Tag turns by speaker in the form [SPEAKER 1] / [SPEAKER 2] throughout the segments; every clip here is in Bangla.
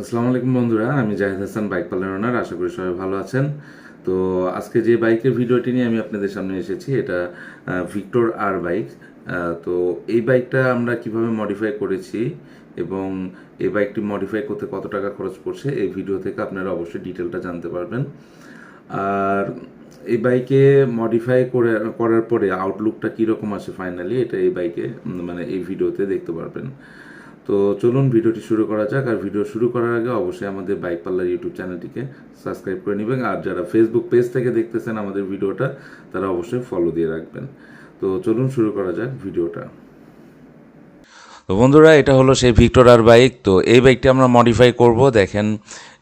[SPEAKER 1] আসসালামু আলাইকুম বন্ধুরা, আমি Zahid Hasan, bike parlour owner, আশা করি সবাই ভালো আছেন। তো আজকে যে বাইকের ভিডিওটি নিয়ে আমি আপনাদের সামনে এসেছি, এটা ভিক্টর আর বাইক। তো এই বাইকটা আমরা কীভাবে মডিফাই করেছি এবং এই বাইকটি মডিফাই করতে কত টাকা খরচ পড়ছে, এই ভিডিও থেকে আপনারা অবশ্যই ডিটেলটা জানতে পারবেন। আর এই বাইকে মডিফাই করে, করার পরে আউটলুকটা কীরকম আসে ফাইনালি এটা এই বাইকে মানে এই ভিডিওতে দেখতে পারবেন। তো চলুন ভিডিওটি শুরু করা যাক, আর ভিডিও শুরু করার আগে অবশ্যই আমাদের বাইক পার্লার ইউটিউব চ্যানেলটিকে সাবস্ক্রাইব করে নেবেন, আর যারা ফেসবুক পেজ থেকে দেখতেছেন আমাদের ভিডিওটা, তারা অবশ্যই ফলো দিয়ে রাখবেন। তো চলুন শুরু করা যাক ভিডিওটা।
[SPEAKER 2] তো বন্ধুরা, এটা হলো সেই ভিক্টোরার বাইক। তো এই বাইকটি আমরা মডিফাই করব। দেখেন,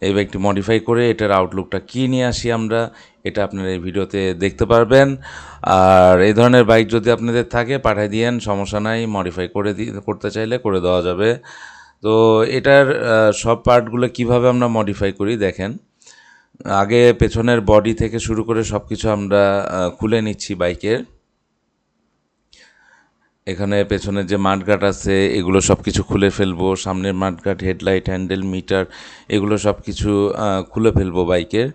[SPEAKER 2] এই বাইকটি মডিফাই করে এটার আউটলুকটা কী নিয়ে আসি আমরা? এটা আপনারা এই ভিডিওতে দেখতে পারবেন। আর এই ধরনের বাইক যদি আপনাদের থাকে, পাঠিয়ে দিয়েন, সমস্যা নাই মডিফাই করে করতে চাইলে করে দেওয়া যাবে। তো এটার সব পার্টগুলো কীভাবে আমরা মডিফাই করি দেখেন। আগে পেছনের বডি থেকে শুরু করে সব কিছু আমরা খুলে নিচ্ছি বাইকের। এখানে পেছনের যে মাঠঘাট আছে, এগুলো সব কিছু খুলে ফেলব। সামনের মাঠঘাট, হেডলাইট, হ্যান্ডেল, মিটার, এগুলো সব কিছু খুলে ফেলব বাইকের।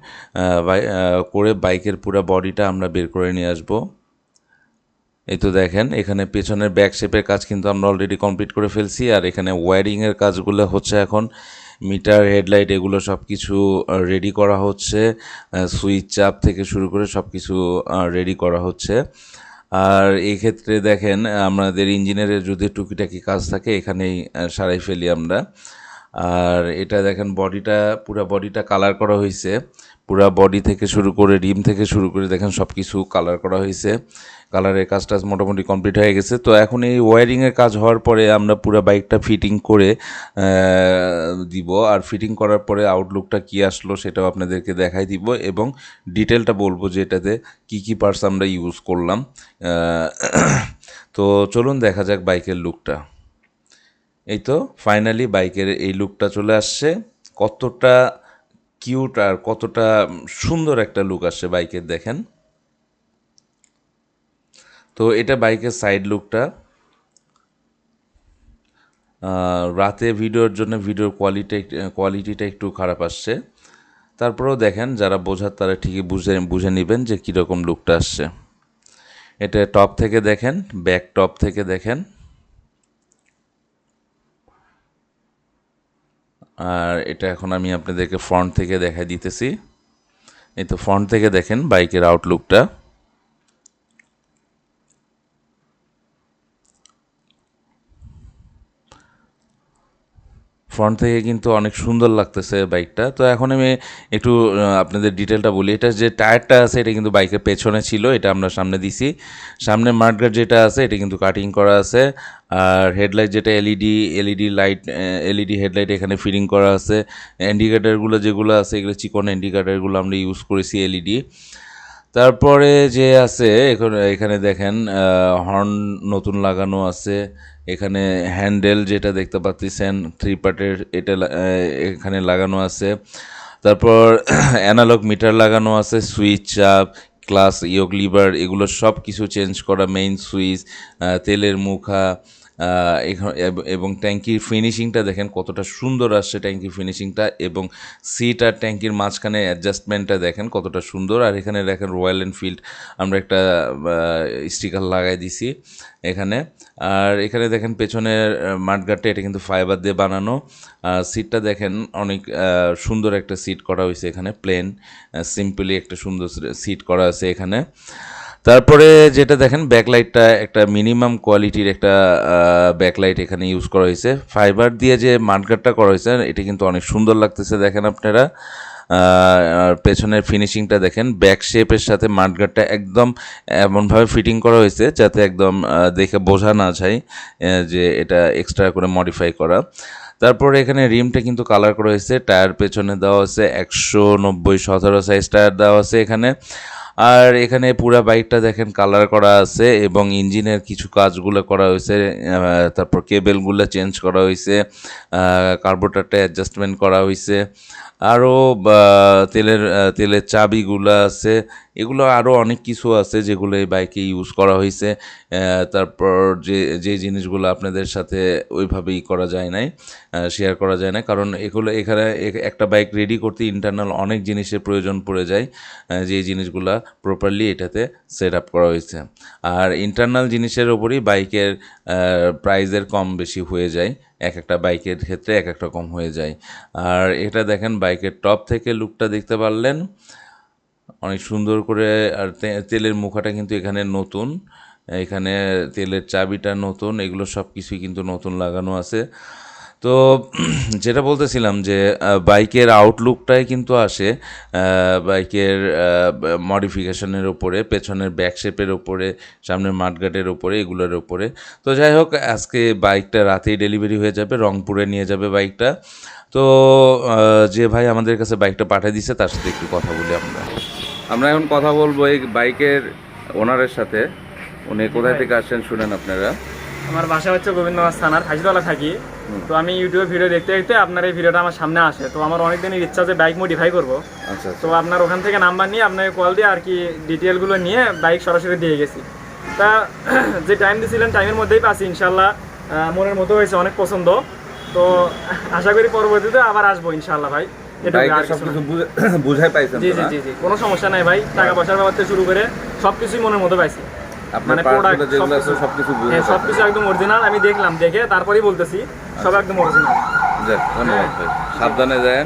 [SPEAKER 2] করে বাইকের পুরো বডিটা আমরা বের করে নিয়ে আসব। এই তো দেখেন, এখানে পেছনের ব্যাক শেপের কাজ কিন্তু আমরা অলরেডি কমপ্লিট করে ফেলছি। আর এখানে ওয়্যারিংয়ের কাজগুলো হচ্ছে এখন। মিটার, হেডলাইট, এগুলো সব কিছু রেডি করা হচ্ছে। সুইচ, চাপ থেকে শুরু করে সব কিছু রেডি করা হচ্ছে। আর এই ক্ষেত্রে দেখেন আমাদের ইঞ্জিনিয়ারের যদি টুকিটাকি কাজ থাকে এখানেই সারাই ফেলি আমরা। আর এটা দেখেন বডিটা পুরো বডিটা কালার করা হয়েছে পুরো বডি থেকে শুরু করে রিম থেকে শুরু করে দেখেন সব কিছু কালার করা হয়েছে কালারের কাজটা মোটামুটি কমপ্লিট হয়ে গেছে। তো এখন এই ওয়্যারিংয়ের কাজ হওয়ার পরে আমরা পুরো বাইকটা ফিটিং করে দিব। আর ফিটিং করার পরে আউটলুকটা কি আসলো সেটাও আপনাদেরকে দেখাই দিব এবং ডিটেলটা বলব যে এটাতে কী কী পার্টস আমরা ইউজ করলাম। তো চলুন দেখা যাক বাইকের লুকটা এই তো ফাইনালি বাইকের এই লুকটা চলে আসছে। কতটা কিউট আর কতটা সুন্দর একটা লুক আসছে বাইকের, দেখেন। তো এটা বাইকের সাইড লুকটা রাতে ভিডিওর জন্য ভিডিওর কোয়ালিটি কোয়ালিটিটা একটু খারাপ আসছে। তারপরেও দেখেন, যারা বোঝার তারা ঠিকই বুঝে বুঝে নেবেন যে কীরকম লুকটা আসছে। এটা টপ থেকে দেখেন ব্যাক টপ থেকে দেখেন। আর এটা এখন আমি আপনাদেরকে ফ্রন্ট থেকে দেখাই দিতেছি। এই তো ফ্রন্ট থেকে দেখেন বাইকের আউটলুকটা ফ্রন্ট থেকে কিন্তু অনেক সুন্দর লাগতেছে বাইকটা। তো এখন আমি একটু আপনাদের ডিটেলটা বলি। এটা যে টায়ারটা আছে, এটা কিন্তু বাইকের পেছনে ছিল, এটা আমরা সামনে দিছি। সামনে মাঠগার্ড যেটা আছে, এটা কিন্তু কাটিং করা আছে। আর হেডলাইট যেটা LED LED light LED headlight এখানে ফিটিং করা আছে। ইন্ডিকেটারগুলো যেগুলো আছে, এগুলো চিকন ইন্ডিকেটারগুলো আমরা ইউজ করেছি এলইডি তারপরে যে আছে, এখন, এখানে দেখেন হর্ন নতুন লাগানো আছে। এখানে হ্যান্ডেল যেটা দেখতে পাচ্ছেন থ্রি পার্টের এটা এখানে লাগানো আছে। তারপর অ্যানালগ মিটার লাগানো আছে সুইচ চাপ ক্লাস ইয়োগ লিভার এগুলো সব কিছু চেঞ্জ করা মেইন সুইচ তেলের মুখা এব- ট্যাঙ্কির ফিনিশিংটা দেখেন কতটা সুন্দর আসছে ট্যাঙ্কির ফিনিশিংটা এবং সিট আর ট্যাঙ্কির মাঝখানে অ্যাডজাস্টমেন্টটা দেখেন কতটা সুন্দর। আর এখানে দেখেন রয়্যাল এনফিল্ড আমরা একটা স্টিকার লাগাই দিছি এখানে। আর এখানে দেখেন পেছনের মাঠগাটটা এটা কিন্তু ফাইবার দিয়ে বানানো। সিটটা দেখেন অনেক সুন্দর একটা সিট করা হয়েছে এখানে প্লেন সিম্পলি একটা সুন্দর সিট করা আছে এখানে। তারপরে যেটা দেখেন ব্যাকলাইটটা একটা মিনিমাম কোয়ালিটির একটা ব্যাকলাইট এখানে ইউজ করা হয়েছে। ফাইবার দিয়ে যে মাঠগাটটা করা হয়েছে, এটা কিন্তু অনেক সুন্দর লাগতেছে দেখেন আপনারা। আর পেছনের ফিনিশিংটা দেখেন ব্যাক শেপের সাথে মাঠগাটটা একদম এমনভাবে ফিটিং করা হয়েছে, যাতে একদম দেখে বোঝা না যায় যে এটা এক্সট্রা করে মডিফাই করা। তারপরে এখানে রিমটা কিন্তু কালার করা হয়েছে টায়ার পেছনে দেওয়া আছে একশো নব্বই সতেরো সাইজ টায়ার দেওয়া আছে এখানে।
[SPEAKER 3] আর এখানে পুরা বাইকটা দেখেন কালার করা আছে এবং ইঞ্জিনের কিছু কাজগুলো করা হয়েছে তারপর কেবেলগুলো চেঞ্জ করা হয়েছে কার্বোটারটা অ্যাডজাস্টমেন্ট করা হয়েছে আরও তেলের তেলের চাবিগুলো আছে, এগুলো আরও অনেক কিছু আছে যেগুলো এই বাইকে ইউজ করা হয়েছে তারপর যে যে জিনিসগুলো আপনাদের সাথে ওইভাবেই করা যায় নাই শেয়ার করা যায় না কারণ এগুলো এখানে একটা বাইক রেডি করতে ইন্টারনাল অনেক জিনিসের প্রয়োজন পড়ে যায় যে জিনিসগুলো প্রপারলি এটাতে সেট আপ করা হয়েছে। আর ইন্টারনাল জিনিসের ওপরই বাইকের প্রাইজের কম বেশি হয়ে যায়। এক একটা বাইকের ক্ষেত্রে এক এক রকম হয়ে যায়। আর এটা দেখেন, বাইকের টপ থেকে লুকটা দেখতে পারলেন। অনেক সুন্দর করে আর তেলের মুখাটা কিন্তু এখানে নতুন। এখানে তেলের চাবিটা নতুন। এগুলো সব কিছুই কিন্তু নতুন লাগানো আছে। তো যেটা বলতেছিলাম যে বাইকের আউটলুকটাই কিন্তু আসে বাইকের মডিফিকেশনের ওপরে পেছনের ব্যাক শেপের ওপরে সামনের মাঠঘাটের ওপরে এগুলোর ওপরে তো যাই হোক, আজকে বাইকটা রাতেই ডেলিভারি হয়ে যাবে, রংপুরে নিয়ে যাবে বাইকটা। তো যে ভাই আমাদের কাছে বাইকটা পাঠিয়ে দিছে, তার সাথে একটু কথা বলি আমরা।
[SPEAKER 2] আমরা এখন কথা বলব এই বাইকের ওনারের সাথে। উনি কোথায় থেকে আসছেন শুনেন আপনারা।
[SPEAKER 4] আমার বাসা হচ্ছে গোবিন্দগঞ্জ থানার হাজিতলা থাকি। তো আমি ইউটিউবে ভিডিও দেখতে দেখতে আপনার এই ভিডিওটা আমার সামনে আসে। তো আমার অনেক দিনের ইচ্ছা যে বাইক মডিফাই করব।
[SPEAKER 2] আচ্ছা
[SPEAKER 4] তো আপনার ওখান থেকে নাম্বার নিয়ে আপনাকে কল দিয়ে আর কি ডিটেলগুলো নিয়ে বাইক সরাসরি দিয়ে গেছি। তা যে টাইম দিয়েছিলেন টাইমের মধ্যেই পাচ্ছি ইনশাল্লাহ মনের মতো হয়েছে অনেক পছন্দ। তো আশা করি পরবর্তীতে আবার আসব ইনশাল্লাহ ভাই।
[SPEAKER 2] বুঝাই পাইছেন
[SPEAKER 4] জি জি জি জি। কোনো সমস্যা নাই ভাই টাকা পয়সার ব্যাপার থেকে শুরু করে সবকিছুই মনের মতো পাইছি। মানে
[SPEAKER 2] পার্টগুলো যেগুলো আছে
[SPEAKER 4] সবকিছু-
[SPEAKER 2] বুঝে
[SPEAKER 4] হ্যাঁ সবকিছু একদম অরিজিনাল আমি দেখলাম দেখে তারপরেই বলতেছি সব একদম অরিজিনাল
[SPEAKER 2] ধন্যবাদ ভাই। সাবধানে যান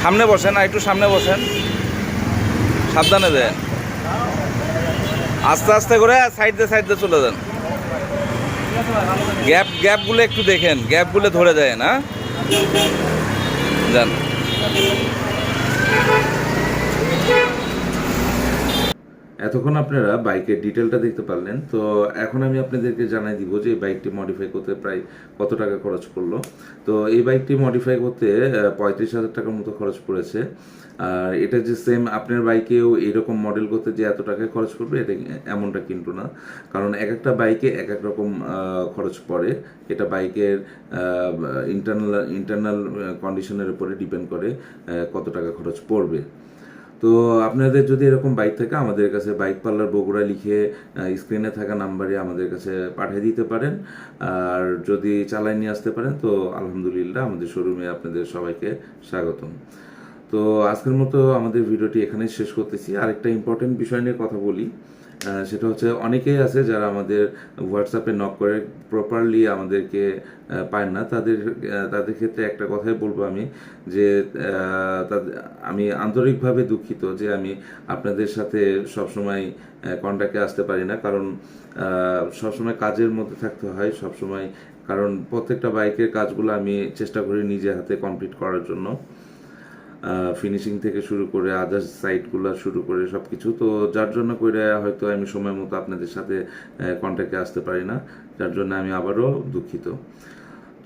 [SPEAKER 2] সামনে বসেন, আর একটু সামনে বসেন। সাবধানে দেন। আস্তে আস্তে করে সাইড দিয়ে সাইড দিয়ে চলে যান। গ্যাপ, গ্যাপগুলো একটু দেখেন, গ্যাপগুলো ধরে দেয় না যান। এতক্ষণ আপনারা বাইকের ডিটেলটা দেখতে পারলেন, তো এখন আমি আপনাদেরকে জানাই দিব যে এই বাইকটি মডিফাই করতে প্রায় কত টাকা খরচ করল। তো এই বাইকটি মডিফাই করতে পঁয়ত্রিশ হাজার টাকার মতো খরচ পড়েছে। আর এটা যে সেম আপনার বাইকেও এরকম মডেল করতে যে এত টাকা খরচ করবে, এটা এমনটা কিন্তু না। কারণ এক একটা বাইকে এক এক রকম খরচ পড়ে। এটা বাইকের ইন্টারনাল ইন্টারনাল কন্ডিশনের উপরে ডিপেন্ড করে কত টাকা খরচ পড়বে। তো আপনাদের যদি এরকম বাইক থাকে, আমাদের কাছে বাইক পার্লার বগুড়া লিখে স্ক্রিনে থাকা নাম্বারে আমাদের কাছে পাঠিয়ে দিতে পারেন। আর যদি চালাই নিয়ে আসতে পারেন, তো আলহামদুলিল্লাহ আমাদের শোরুমে আপনাদের সবাইকে স্বাগতম। তো আজকের মতো আমাদের ভিডিওটি এখানে শেষ করতেছি। আরেকটা ইম্পর্টেন্ট বিষয় নিয়ে কথা বলি। সেটা হচ্ছে অনেকেই আছে যারা আমাদের হোয়াটসঅ্যাপে নক করে প্রপারলি আমাদেরকে পায় না। তাদের তাদের ক্ষেত্রে একটা কথাই বলব আমি যে আমি আন্তরিকভাবে দুঃখিত যে আমি আপনাদের সাথে সবসময় কন্ট্যাক্টে আসতে পারি না। কারণ সবসময় কাজের মধ্যে থাকতে হয় সবসময়। কারণ প্রত্যেকটা বাইকের কাজগুলো আমি চেষ্টা করি নিজে হাতে কমপ্লিট করার জন্য। ফিনিশিং থেকে শুরু করে আদার্স সাইটগুলো শুরু করে সব কিছু তো যার জন্য করে হয়তো আমি সময় মতো আপনাদের সাথে কন্ট্যাক্টে আসতে পারি না। যার জন্য আমি আবারও দুঃখিত।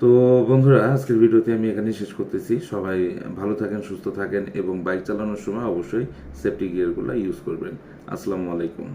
[SPEAKER 2] তো বন্ধুরা, আজকের ভিডিওতে আমি এখানেই শেষ করতেছি। সবাই ভালো থাকেন, সুস্থ থাকেন এবং বাইক চালানোর সময় অবশ্যই সেফটি গিয়ারগুলো ইউজ করবেন। আসসালামু আলাইকুম।